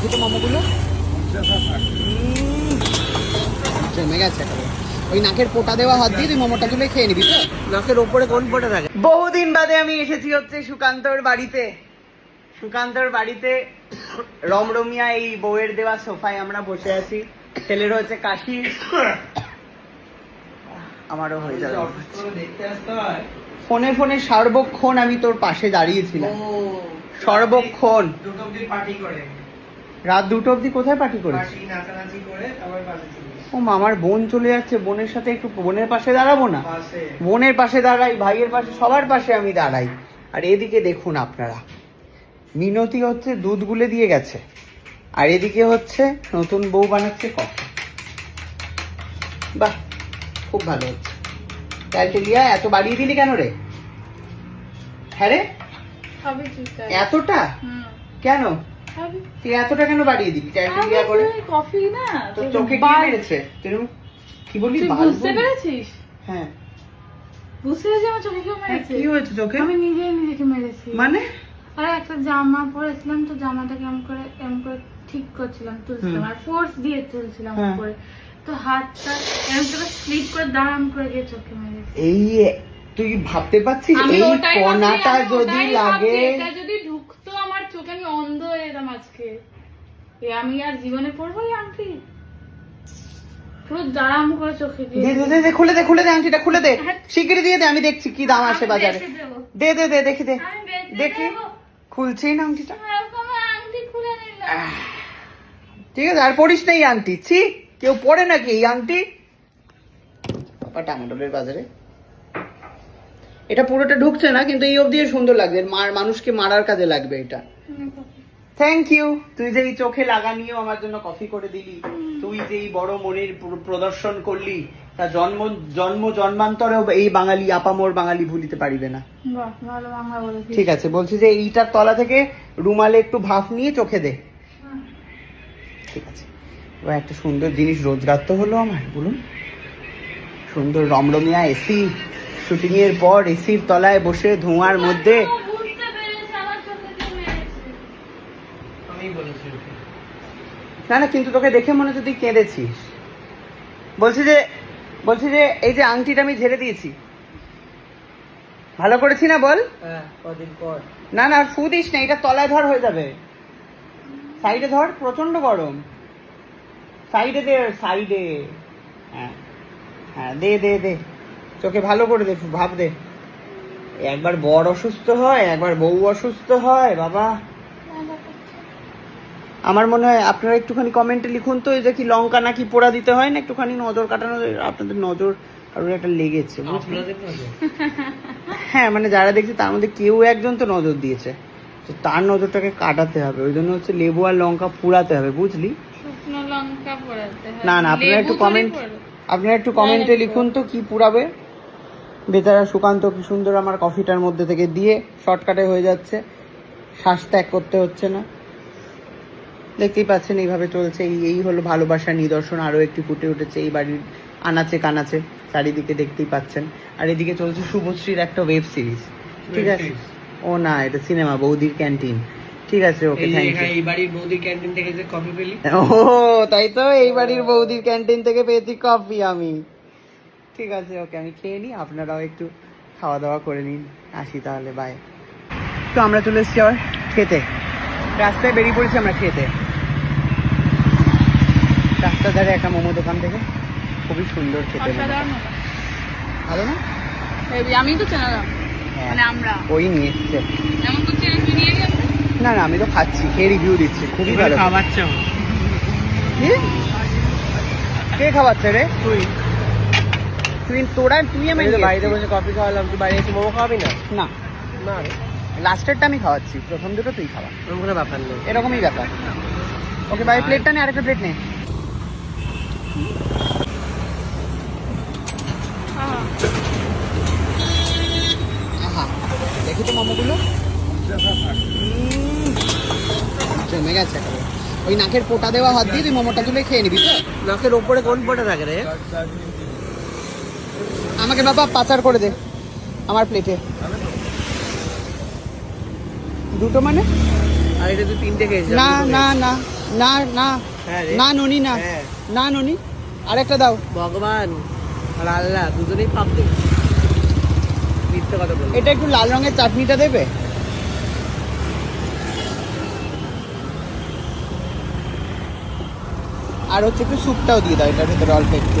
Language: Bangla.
দেখি তো মোমোগুলো। জমে গেছে। ওই নাকের পোটা দেওয়া হাত দিয়ে তুই মোমোটা তুলে খেয়ে নিবি তো। নাকের ওপরে কোন পটে থাকে? বহুদিন বাদে আমি এসেছি হচ্ছে সুকান্তর বাড়িতে। সুকান্তর বাড়িতে রমরমিয়া এই বউয়ের দেওয়া সোফায় আমরা বসে আছি। ছেলের হচ্ছে কাশি। আমারও হয়ে যাবে। হয় ফোনে ফোনে সর্বক্ষণ আমি তোর পাশে দাঁড়িয়েছিলাম। সর্বক্ষণ। দুটো পার্টি করে। রাত দুটো অবধি কোথায় পার্টি নাচানাচি করে তারপর ও মা, আমার বোন চলে যাচ্ছে বোনের সাথে একটু বোনের পাশে দাঁড়াবো না? পাশে। বোনের পাশে দাঁড়াই ভাইয়ের পাশে সবার পাশে আমি দাঁড়াই। আর এদিকে দেখুন আপনারা মিনতি হচ্ছে দুধ গুলে দিয়ে গেছে। আর এদিকে হচ্ছে নতুন বউ বানাচ্ছে কফি। বাহ খুব ভালো হচ্ছে। ক্যালটেলিয়া এত বাড়িয়ে দিলি কেন রে? হ্যাঁ রে? সবই ঠিক আছে। এতটা? হুম। কেন? তুই এতটা কেন বাড়িয়ে দিবি? করে। কফি না তোর চোখে কি মেরেছে? তুই কি বললি? বুঝতে পেরেছিস? হ্যাঁ। বুঝতে পেরেছিস আমার চোখে কেউ হ্যাঁ, মেরেছে? কি হয়েছে চোখে? আমি নিজেই নিজেকে মেরেছি। মানে? আরে একটা জামা পরেছিলাম তো জামাটা কেমন করে এমন করে ঠিক করছিলাম তুলছিলাম। আর ফোর্স দিয়ে তুলছিলাম হ্যাঁ। উপরে। তো হাতটা এমন করে স্লিপ করে দাঁড়াম করে চোখে মেরেছি। এই তুই ভাবতে পারছিস? এই যদি লাগে ভাবছি, এটা যদি ঢুকতো আমার চোখে আমি অন্ধ হয়ে যেতাম আজকে। এ আমি আর জীবনে পড়ব এই আংটি? পুরো দাঁড়াম করে চোখে দিয়ে। দে দে দে দে খুলে দে খুলে দে আংটিটা খুলে দে। হ্যাঁ। শিগগিরই দিয়ে দে আমি দেখছি কি দাম আসে বাজারে। দে দে দে দেখি দে। দেখি। দেবো। খুলছেই না আংটিটা। ঠিক আছে আর পড়িস না এই আংটি। ছি কেউ পড়ে নাকি এই আংটি? বাবা বাজারে। এটা পুরোটা ঢুকছে না কিন্তু এই অবধি সুন্দর লাগছে। মার মানুষকে মারার কাজে লাগবে এটা। থ্যাংক ইউ তুই যে এই চোখে লাগানিও আমার জন্য কফি করে দিলি তুই যে এই বড় মনের প্রদর্শন করলি তা জন্ম জন্ম জন্মান্তরেও এই বাঙালি আপামোর বাঙালি ভুলিতে পারিবে না। ঠিক আছে বলছি যে এইটার তলা থেকে রুমালে একটু ভাফ নিয়ে চোখে দে। ঠিক আছে। এবার একটা সুন্দর জিনিস রোজগার তো হলো আমার বলুন। সুন্দর রমরমিয়া এসি শুটিং এর পর এসির তলায় বসে ধোঁয়ার মধ্যে ও বুঝতে পেরেছে, আমার চোখে দিয়ে মেরেছে। আমি বলেছি ওকে। না না কিন্তু তোকে দেখে মনে হচ্ছে তুই কেঁদেছিস। বলছি যে বলছি যে এই যে আংটিটা আমি ঝেড়ে দিয়েছি। ভালো করেছি না বল? হ্যাঁ না না ফু দিস না এটা তলায় ধর হয়ে যাবে। সাইডে ধর প্রচণ্ড গরম। সাইডে দে সাইডে। হ্যাঁ হ্যাঁ দে দে দে। চোখে ভালো করে দে ভাব দে। একবার বর অসুস্থ হয় একবার বউ অসুস্থ হয় বাবা। আমার মনে হয় আপনারা একটুখানি কমেন্টে লিখুন তো এই যে কি লঙ্কা নাকি পোড়া দিতে হয় না একটুখানি নজর কাটানো আপনাদের নজর কারোর একটা লেগেছে হ্যাঁ মানে যারা দেখছে তার মধ্যে কেউ একজন তো নজর দিয়েছে। তো তার নজরটাকে কাটাতে হবে ওই জন্য হচ্ছে লেবু আর লঙ্কা পুড়াতে হবে বুঝলি? না না আপনারা একটু কমেন্ট আপনারা একটু কমেন্টে লিখুন তো কি পুরাবে বেতারা সুকান্ত কি সুন্দর আমার কফিটার মধ্যে থেকে দিয়ে শর্টকাটে হয়ে যাচ্ছে। শ্বাস ত্যাগ করতে হচ্ছে না। দেখতেই পাচ্ছেন এইভাবে চলছে। এই হলো ভালোবাসার নিদর্শন। আরও একটি ফুটে উঠেছে এই বাড়ির আনাচে কানাচে। চারিদিকে দেখতেই পাচ্ছেন। আর এদিকে চলছে শুভশ্রীর একটা ওয়েব সিরিজ ঠিক আছে? ও না এটা সিনেমা বৌদির ক্যান্টিন ঠিক আছে ওকে থ্যাংক ইউ এই বাড়ির বৌদির ক্যান্টিন থেকে যে কফি পেলি? ও তাই তো এই বাড়ির বৌদির ক্যান্টিন থেকে পেয়েছি কফি আমি। ঠিক আছে ওকে আমি খেয়ে নিই আপনারাও একটু খাওয়া দাওয়া করে নিন। আসি তাহলে বাই তো আমরা চলে এসেছি আবার খেতে। রাস্তায় বেরিয়ে পড়েছি আমরা খেতে। রাস্তার ধারে একটা মোমো দোকান থেকে খুবই সুন্দর খেতে। ভালো না? আমি তো চেনালাম হ্যাঁ। মানে আমরা। ওই নিয়ে এসছে। এমন তো নিয়ে গেছে? না না আমি তো খাচ্ছি খেয়ে রিভিউ দিচ্ছি খুবই ভালো। খাওয়াচ্ছে? কি? কে খাওয়াচ্ছে রে? তুই। তুই তোরা তুই আমি বাড়িতে বসে কফি খাওয়ালাম তুই বাড়ি এসে মোমো খাওয়াবি না? না। না রে। লাস্টেরটা আমি খাওয়াচ্ছি। প্রথম দুটো তুই খাওয়া। কোনো ব্যাপার নেই। এরকমই ব্যাপার। ওকে ভাই প্লেটটা নে আরেকটা প্লেট নে। দেখি তো মোমোগুলো। জমে গেছে। ওই নাকের পোটা দেওয়া হাত দিয়ে তুই মোমোটা তুলে খেয়ে নিবি তো? নাকের ওপরে কোন পটে থাকে রে? আমাকে বাবা পাচার করে দে আমার প্লেটে। দুটো মানে? আর এটা তুই তিনটে খেয়েছিস না না না না না। হ্যাঁ না ননি না। হ্যাঁ। না ননি। আরেকটা দাও। ভগবান আর আল্লাহ দুজনেই পাবলিক মিথ্যে কথা বলব। এটা একটু লাল রঙের চাটনিটা দেবে? আর হচ্ছে একটু স্যুপটাও দিয়ে দাও এটার ভেতরে অল্প একটু।